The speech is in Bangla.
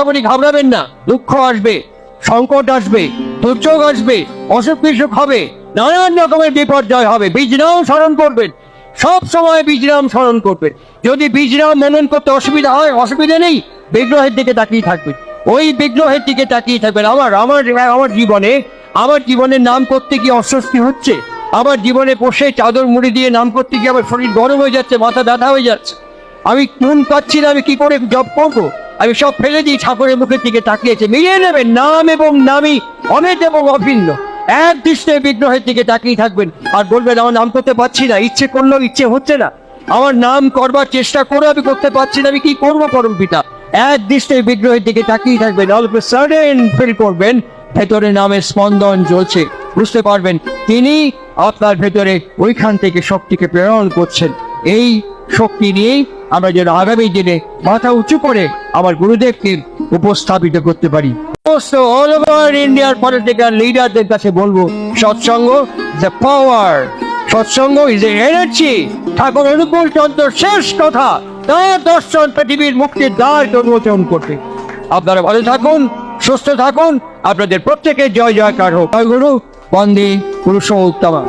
আপনি ঘাবড়াবেন না। দুঃখ আসবে, সংকট আসবে, দুর্যোগ আসবে, অসুখ বিসুখ হবে, নানান রকমের বিপর্যয় হবে। বীজরাম স্মরণ করবেন। সব সময় বীজরাম স্মরণ করবেন। যদি বীজরাম মনন করতে অসুবিধা হয়, অসুবিধা নেই, বিগ্রহের দিকে তাকিয়ে থাকবেন। ওই বিগ্রহের দিকে তাকিয়ে থাকবেন। আমার আমার আমার জীবনে, আমার জীবনের নাম করতে কি অস্বস্তি হচ্ছে। আমার জীবনে বসে চাদর মুড়ি দিয়ে নাম করতে গিয়ে আমার শরীর গরম হয়ে যাচ্ছে, মাথা ব্যথা হয়ে যাচ্ছে। আমি নুন পাচ্ছি না, আমি কি করে জব করব? আমি সব ফেলে দিই ঠাকুরের মুখের দিকে তাকিয়েছে মিলিয়ে নেবেন, নাম এবং নামই অনেক এবং অভিন্ন। এক দৃষ্টে বিগ্রহের দিকে তাকিয়ে থাকবেন আর বলবেন, আমার নাম করতে পারছি না, ইচ্ছে করলেও ইচ্ছে হচ্ছে না। আমার নাম করবার চেষ্টা করে আমি করতে পারছি না, আমি কি করব পরম পিতা? এক দৃষ্টে বিগ্রহের দিকে তাকিয়ে থাকবেন অল্প সার্টেন ফিল করবেন, ভেতরে নামের স্পন্দন চলছে বুঝতে পারবেন, তিনি আপনার ভেতরে ওইখান থেকে শক্তিকে প্রেরণ করছেন। এই শক্তি নিয়েই আমরা যেন আগামী দিনে মাথা উঁচু করে আমার গুরুদেবকে উপস্থাপিত করতে পারি। সমস্ত অল ওভার ইন্ডিয়ার পলিটিক্যাল লিডারদের কাছে বলব, Satsang the power Satsang is a energy Thakur Anukul Chandra শেষ কথা তার দর্শন পৃথিবীর মুক্তির দ্বার উন্মোচন করবে আপনারা ভালো থাকুন, সুস্থ থাকুন, আপনাদের প্রত্যেকের জয় জয়কার হোক। গুরু বন্দে পুরুষ উত্তমা